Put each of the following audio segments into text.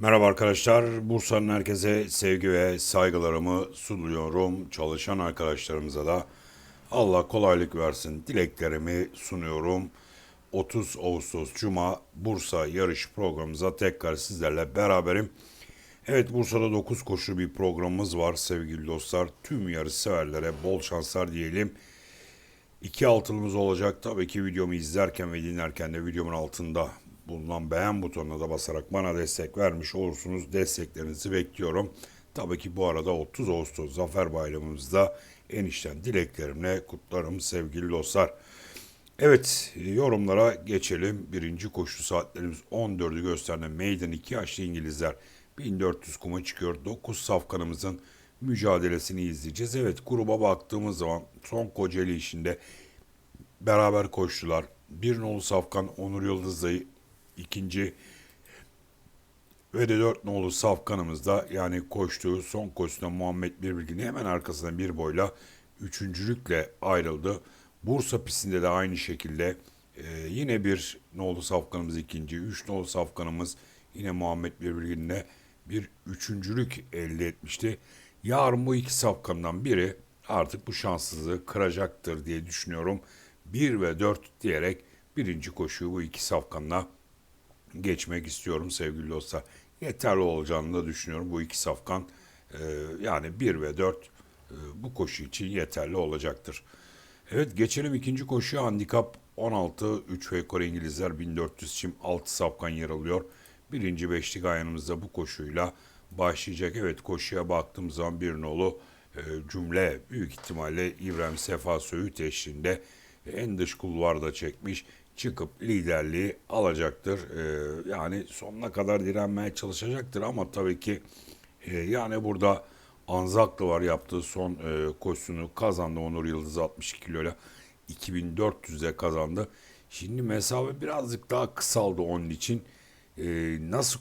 Merhaba arkadaşlar. Bursa'nın herkese sevgi ve saygılarımı sunuyorum. Çalışan arkadaşlarımıza da Allah kolaylık versin dileklerimi sunuyorum. 30 Ağustos Cuma Bursa yarış programımıza tekrar sizlerle beraberim. Evet Bursa'da 9 koşu bir programımız var sevgili dostlar. Tüm yarış severlere bol şanslar diyelim. İki altınımız olacak. Tabii ki videomu izlerken ve dinlerken de videomun altında bulunan beğen butonuna da basarak bana destek vermiş olursunuz. Desteklerinizi bekliyorum. Tabii ki bu arada 30 Ağustos Zafer Bayramımızda enişten dileklerimle kutlarım sevgili dostlar. Evet yorumlara geçelim. Birinci koşu saatlerimiz 14'ü gösteren Meydan 2 yaşlı İngilizler 1400 kuma çıkıyor. 9 safkanımızın mücadelesini izleyeceğiz. Evet gruba baktığımız zaman son Kocaeli işinde beraber koştular. Bir nolu Safkan Onur Yıldız'la ikinci ve de dört nolu Safkan'ımızda yani koştuğu son koşusunda Muhammed Birbirgin'in hemen arkasından bir boyla üçüncülükle ayrıldı. Bursa pistinde de aynı şekilde e, yine bir nolu Safkan'ımız ikinci, üç nolu Safkan'ımız yine Muhammed Birbirgin'le bir üçüncülük elde etmişti. Yarın bu iki safkandan biri artık bu şanssızlığı kıracaktır diye düşünüyorum. 1 ve 4 diyerek birinci koşuyu bu iki safkanla geçmek istiyorum sevgili dostlar. Yeterli olacağını da düşünüyorum bu iki safkan. e, yani 1 ve 4 e, bu koşu için yeterli olacaktır. Evet geçelim ikinci koşuya handikap 16 3 ve Kore İngilizler 1400 çim 6 safkan yer alıyor. Birinci beşlik ayağımızda bu koşuyla başlayacak. Evet koşuya baktığım zaman bir nolu e, cümle büyük ihtimalle İbrahim Sefa Söğüt eşliğinde en dış kulvarda çekmiş çıkıp liderliği alacaktır. E, yani sonuna kadar direnmeye çalışacaktır ama tabii ki e, yani burada Anzaklı var yaptığı son e, koşusunu kazandı Onur Yıldız 62 kiloyla 2400'e kazandı. Şimdi mesafe birazcık daha kısaldı onun için. E, nasıl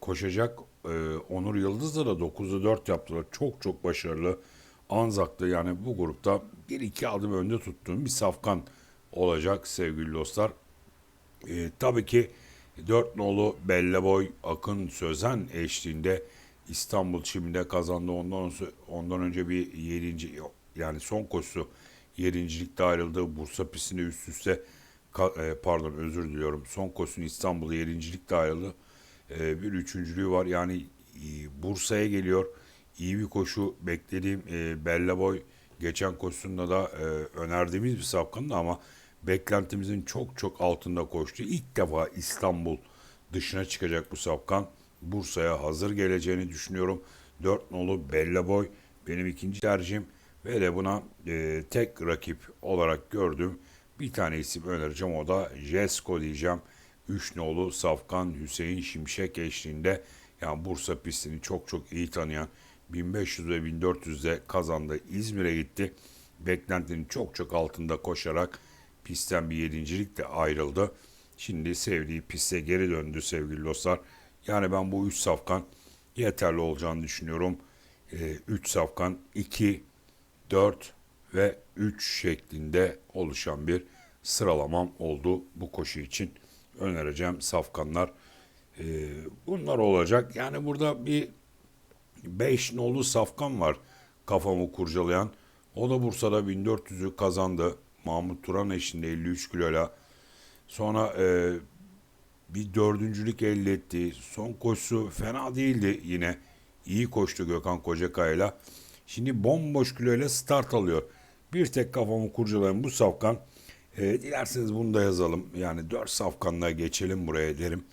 koşacak, e, Onur Yıldız'da da 9'da 4 yaptılar. Çok çok başarılı. Anzak'ta yani bu grupta 1-2 adım önde tuttuğum bir safkan olacak sevgili dostlar. E, tabii ki 4 nolu Belleboy Akın Sözen eşliğinde İstanbul Çim'de kazandı. Ondan ondan önce bir 7. yani son koşusu 7.likte ayrıldı. Bursa pistinde üst üste e, pardon özür diliyorum. Son koşusunu İstanbul'da 7.likte ayrıldı. E, bir üçüncülüğü var. Yani e, Bursa'ya geliyor. İyi bir koşu beklediğim e, Belleboy geçen koşusunda da e, önerdiğimiz bir safkandı ama beklentimizin çok çok altında koştu. İlk defa İstanbul dışına çıkacak bu safkan. Bursa'ya hazır geleceğini düşünüyorum. 4 nolu Belleboy benim ikinci tercihim ve de buna e, tek rakip olarak gördüğüm bir tane isim önereceğim o da Jesko diyeceğim. 3 nolu Safkan Hüseyin Şimşek eşliğinde yani Bursa pistini çok çok iyi tanıyan 1500 ve 1400'de kazandı. İzmir'e gitti. Beklentinin çok çok altında koşarak pistten bir yedincilikle ayrıldı. Şimdi sevdiği piste geri döndü sevgili dostlar. Yani ben bu 3 safkan yeterli olacağını düşünüyorum. 3 safkan 2, 4 ve 3 şeklinde oluşan bir sıralamam oldu bu koşu için. Önereceğim safkanlar e, bunlar olacak. Yani burada bir 5 nolu safkan var kafamı kurcalayan. O da Bursa'da 1400'ü kazandı. Mahmut Turan eşinde 53 kiloyla. Sonra e, bir dördüncülük elde etti. Son koşusu fena değildi yine. İyi koştu Gökhan Kocakay'la. Şimdi bomboş kiloyla start alıyor. Bir tek kafamı kurcalayan bu safkan. E, dilerseniz bunu da yazalım. Yani 4 safkanla geçelim buraya derim.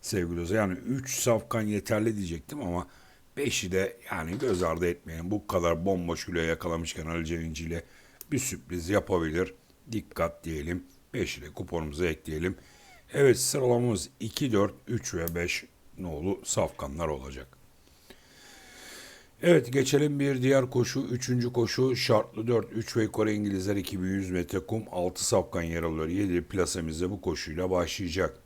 Sevgili dostlar. Yani 3 safkan yeterli diyecektim ama 5'i de yani göz ardı etmeyin. Bu kadar bomboş kiloya yakalamışken Ali Cevinci ile bir sürpriz yapabilir. Dikkat diyelim. 5'i de kuponumuza ekleyelim. Evet sıralamamız 2, 4, 3 ve 5 nolu safkanlar olacak. Evet geçelim bir diğer koşu. Üçüncü koşu şartlı 4. 3 ve Kore İngilizler 2100 metre kum 6 safkan yer alıyor. 7 plasemizde bu koşuyla başlayacak.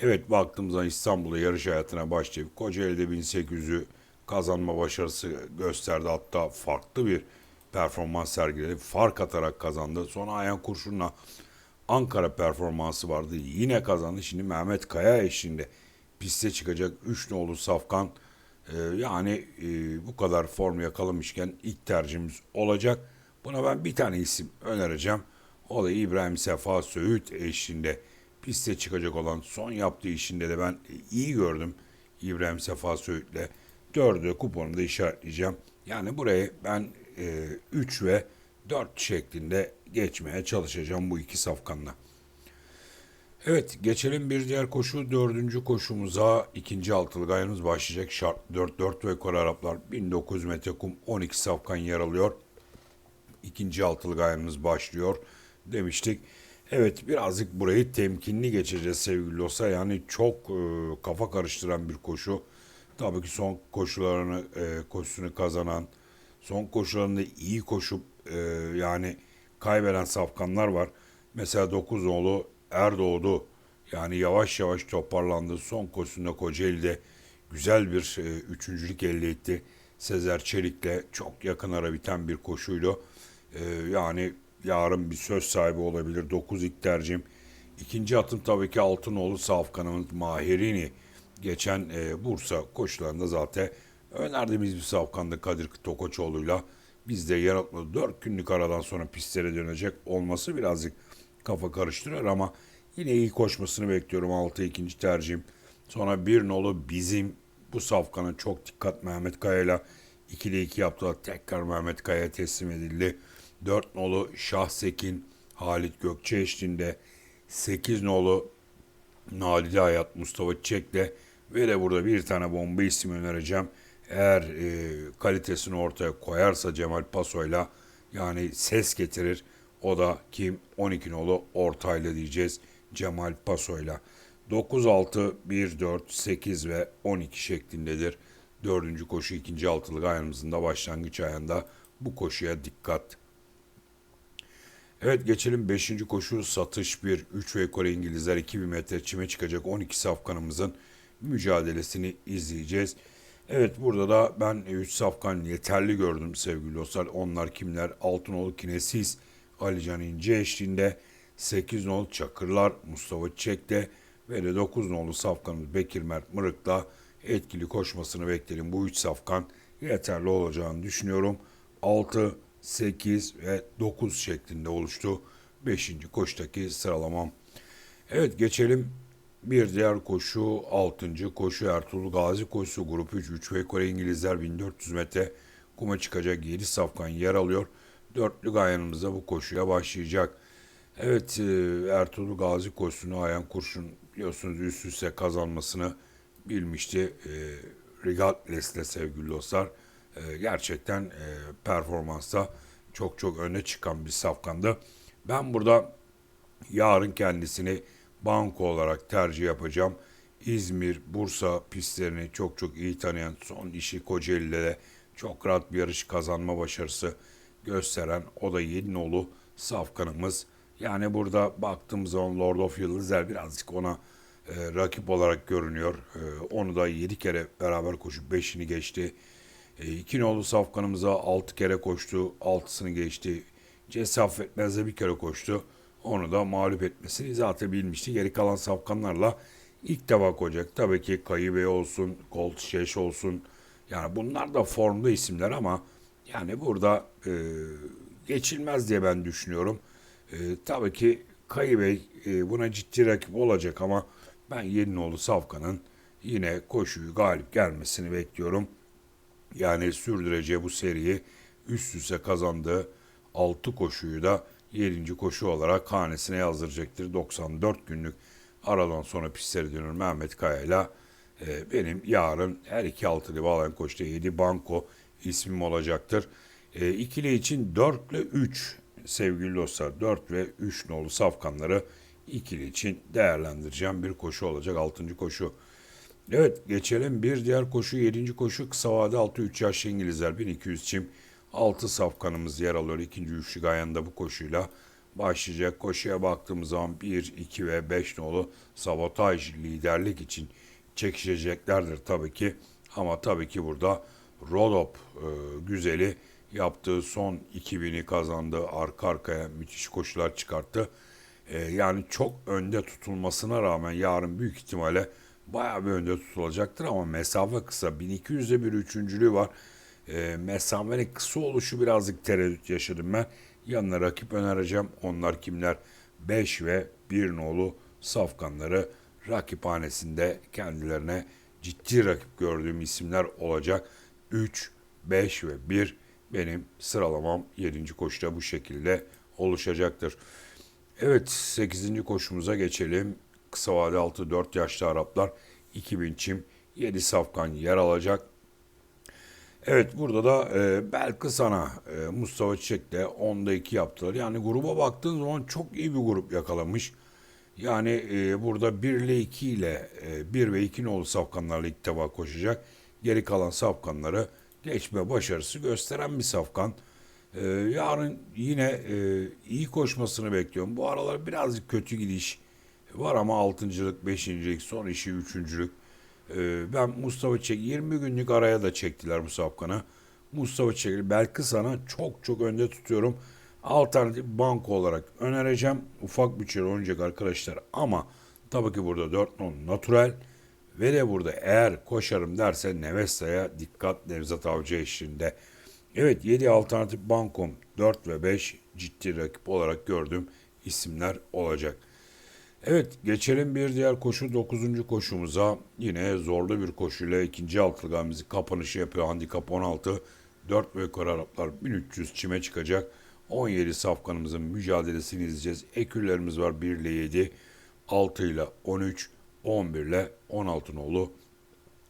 Evet baktığımızda İstanbul'da yarış hayatına başlayıp Kocaeli'de 1800'ü kazanma başarısı gösterdi. Hatta farklı bir performans sergiledi. Fark atarak kazandı. Sonra Ayhan Kurşun'la Ankara performansı vardı. Yine kazandı. Şimdi Mehmet Kaya eşliğinde piste çıkacak 3 nolu Safkan. Ee, yani e, bu kadar form yakalamışken ilk tercihimiz olacak. Buna ben bir tane isim önereceğim. O da İbrahim Sefa Söğüt eşliğinde piste çıkacak olan son yaptığı işinde de ben iyi gördüm. İbrahim Sefa Söğüt'le dördü kuponu da işaretleyeceğim. Yani buraya ben 3 ve 4 şeklinde geçmeye çalışacağım bu iki safkanla. Evet geçelim bir diğer koşu dördüncü koşumuza ikinci altılık ayımız başlayacak şart 4-4 ve Kore Araplar 1900 metre kum 12 safkan yer alıyor. İkinci altılık ayımız başlıyor demiştik. Evet birazcık burayı temkinli geçeceğiz sevgili dostlar. Yani çok e, kafa karıştıran bir koşu. Tabii ki son koşularını e, koşusunu kazanan, son koşularında iyi koşup e, yani kaybeden safkanlar var. Mesela 9 nolu Erdoğdu yani yavaş yavaş toparlandı. Son koşusunda Kocaeli'de güzel bir e, üçüncülük elde etti. Sezer Çelik'le çok yakın ara biten bir koşuydu. E, yani yarın bir söz sahibi olabilir. 9 ilk tercihim. İkinci atım tabii ki Altınoğlu Safkan'ımız Maherini. Geçen e, Bursa koşularında zaten önerdiğimiz bir safkandı Kadir Tokoçoğlu'yla. Biz de yaratmadı. 4 günlük aradan sonra pistlere dönecek olması birazcık kafa karıştırır ama yine iyi koşmasını bekliyorum. 6 ikinci tercihim. Sonra bir nolu bizim bu safkanın çok dikkat Mehmet Kaya'yla 2'de 2 yaptılar. Tekrar Mehmet Kaya'ya teslim edildi. 4 nolu Şahsekin Halit Gökçe eşliğinde 8 nolu Nadide Hayat Mustafa Çek'le ve de burada bir tane bomba ismi önereceğim. Eğer e, kalitesini ortaya koyarsa Cemal Paso'yla yani ses getirir. O da kim? 12 nolu ortayla diyeceğiz Cemal Paso'yla. 9, 6, 1, 4, 8 ve 12 şeklindedir. Dördüncü koşu ikinci altılık ayağımızın da başlangıç ayında bu koşuya dikkat. Evet geçelim 5. koşu satış 1. 3 ve Kore İngilizler 2000 metre çime çıkacak 12 safkanımızın mücadelesini izleyeceğiz. Evet burada da ben 3 safkan yeterli gördüm sevgili dostlar. Onlar kimler? Altınoğlu Kinesis, Alican İnce eşliğinde 8 nolu Çakırlar, Mustafa Çek'te ve de 9 nolu safkanımız Bekir Mert Mırık'la etkili koşmasını beklerim. Bu 3 safkan yeterli olacağını düşünüyorum. 6, 8 ve 9 şeklinde oluştu. 5. koştaki sıralamam. Evet geçelim bir diğer koşu 6. koşu Ertuğrul Gazi koşusu grup 3 3 ve Kore İngilizler 1400 metre kuma çıkacak 7 safkan yer alıyor. Dörtlü gayanımızda bu koşuya başlayacak. Evet e, Ertuğrul Gazi koşusunu Ayan Kurşun biliyorsunuz üst üste kazanmasını bilmişti. E, Rigatles'le sevgili dostlar. E, gerçekten e, performansta çok çok öne çıkan bir safkandı. Ben burada yarın kendisini banko olarak tercih yapacağım. İzmir, Bursa pistlerini çok çok iyi tanıyan son işi Kocaeli'de de çok rahat bir yarış kazanma başarısı gösteren o da Yedinoğlu safkanımız. Yani burada baktığımız zaman Lord of Yıldızlar birazcık ona e, rakip olarak görünüyor. E, onu da 7 kere beraber koşup 5'ini geçti. E, iki nolu safkanımıza 6 kere koştu. 6'sını geçti. Cesaf Etmez'de bir kere koştu. Onu da mağlup etmesini zaten bilmişti. Geri kalan safkanlarla ilk defa koyacak. Tabii ki Kayı Bey olsun, Colt Şeş olsun. Yani bunlar da formda isimler ama yani burada e, geçilmez diye ben düşünüyorum. E, tabii ki Kayı Bey e, buna ciddi rakip olacak ama ben Yeninoğlu Safkan'ın yine koşuyu galip gelmesini bekliyorum. Yani sürdüreceği bu seriyi üst üste kazandığı 6 koşuyu da 7. koşu olarak hanesine yazdıracaktır. 94 günlük aradan sonra pistlere dönür Mehmet Kaya ile e, benim yarın her iki altılı bağlayan koşta 7 banko ismim olacaktır. E, ikili için 4 ile 3 sevgili dostlar 4 ve 3 nolu safkanları ikili için değerlendireceğim bir koşu olacak 6. koşu. Evet geçelim bir diğer koşu 7. koşu kısa vade 6-3 yaşlı İngilizler 1200 çim 6 safkanımız yer alıyor. İkinci üçlü gayanda bu koşuyla başlayacak. Koşuya baktığımız zaman 1, 2 ve 5 nolu sabotaj liderlik için çekişeceklerdir tabii ki. Ama tabii ki burada Rodop e, güzeli yaptığı son 2000'i kazandı. Arka arkaya müthiş koşular çıkarttı. E, yani çok önde tutulmasına rağmen yarın büyük ihtimalle bayağı bir önde tutulacaktır ama mesafe kısa. 1200'de bir üçüncülüğü var. E, mesafenin kısa oluşu birazcık tereddüt yaşadım ben. Yanına rakip önereceğim. Onlar kimler? 5 ve 1 nolu safkanları rakiphanesinde kendilerine ciddi rakip gördüğüm isimler olacak. 3, 5 ve 1 benim sıralamam 7. koşuda bu şekilde oluşacaktır. Evet 8. koşumuza geçelim. Kısa vade altı 4 yaşlı Araplar 2000 çim 7 safkan yer alacak. Evet burada da e, belki sana e, Mustafa Çiçek de 10'da 2 yaptılar. Yani gruba baktığın zaman çok iyi bir grup yakalamış. Yani e, burada 1 ile 2 ile e, 1 ve 2 nolu safkanlarla ilk defa koşacak. Geri kalan safkanları geçme başarısı gösteren bir safkan. E, yarın yine e, iyi koşmasını bekliyorum. Bu aralar birazcık kötü gidiş var ama 6.lık, 5.lik, son işi 3.lük. Ee, ben Mustafa Çek 20 günlük araya da çektiler bu safkanı. Mustafa Çekil belki sana çok çok önde tutuyorum. Alternatif banko olarak önereceğim. Ufak bütçeli oynayacak arkadaşlar ama tabii ki burada 4 non natural ve de burada eğer koşarım derse Nevesta'ya dikkat Nevzat Avcı eşliğinde. Evet 7 alternatif bankom 4 ve 5 ciddi rakip olarak gördüğüm isimler olacak. Evet geçelim bir diğer koşu 9. koşumuza. Yine zorlu bir koşuyla ikinci altılgamımızı kapanışı yapıyor. Handikap 16. 4 ve yukarı Araplar 1300 çime çıkacak. 17 safkanımızın mücadelesini izleyeceğiz. Ekürlerimiz var 1 ile 7, 6 ile 13, 11 ile 16 nolu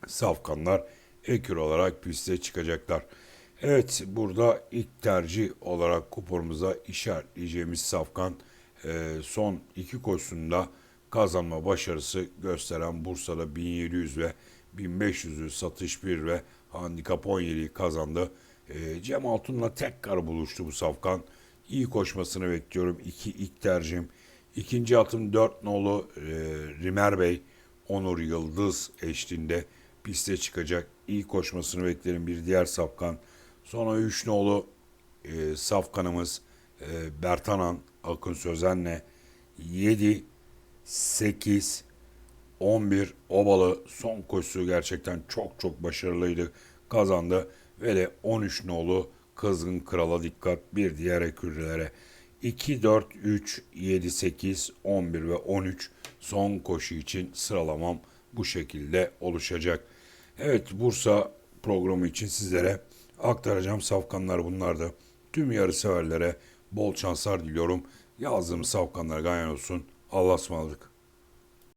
safkanlar ekür olarak piste çıkacaklar. Evet burada ilk tercih olarak kuponumuza işaretleyeceğimiz safkan e, son iki koşusunda kazanma başarısı gösteren Bursa'da 1700 ve 1500'ü satış 1 ve handikap 17'yi kazandı. E, Cem Altun'la tekrar buluştu bu safkan. İyi koşmasını bekliyorum. İki ilk tercihim. İkinci atım 4 nolu e, Rimer Bey Onur Yıldız eşliğinde piste çıkacak. İyi koşmasını beklerim bir diğer safkan. Sonra 3 nolu e, safkanımız Bertanan Akın Sözen'le 7, 8, 11 Obalı son koşusu gerçekten çok çok başarılıydı. Kazandı ve de 13 nolu Kızgın Kral'a dikkat bir diğer ekürlere. 2, 4, 3, 7, 8, 11 ve 13 son koşu için sıralamam bu şekilde oluşacak. Evet Bursa programı için sizlere aktaracağım safkanlar bunlardı. Tüm yarı severlere bol şanslar diliyorum. Yazdığım safkanlar ganyan olsun. Allah'a ısmarladık.